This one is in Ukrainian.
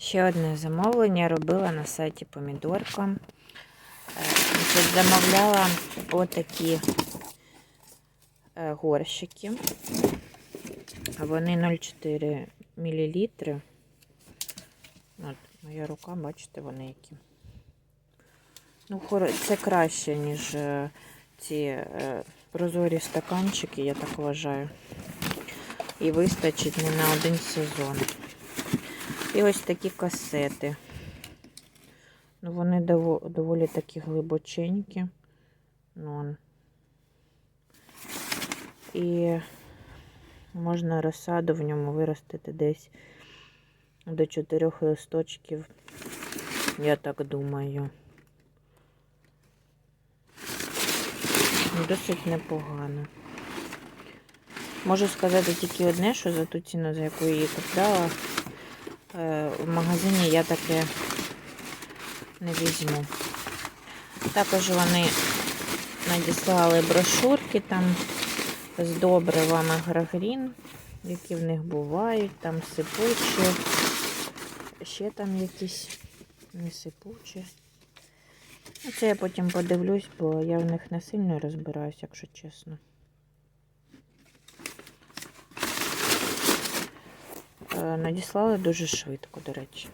Ще одне замовлення робила на сайті Помідорка. Е, Замовляла отакі е, горщики. Вони 0,4 мл. От, моя рука, бачите, вони які. Ну, це краще, ніж е, ці прозорі стаканчики, я так вважаю. І вистачить не на один сезон. І ось такі касети. Ну, вони дово- доволі такі глибоченькі. Ну. І можна розсаду в ньому виростити десь до чотирьох листочків, я так думаю. Досить непогано. Можу сказати тільки одне, що за ту ціну, за яку її купляла, в магазині я таке не візьму. Також вони надіслали брошурки там з добривами Грагрін, які в них бувають, там сипучі, ще там якісь не сипучі. Ну, Це я потім подивлюсь, бо я в них не сильно розбираюсь, якщо чесно. Надіслали дуже швидко, до речі.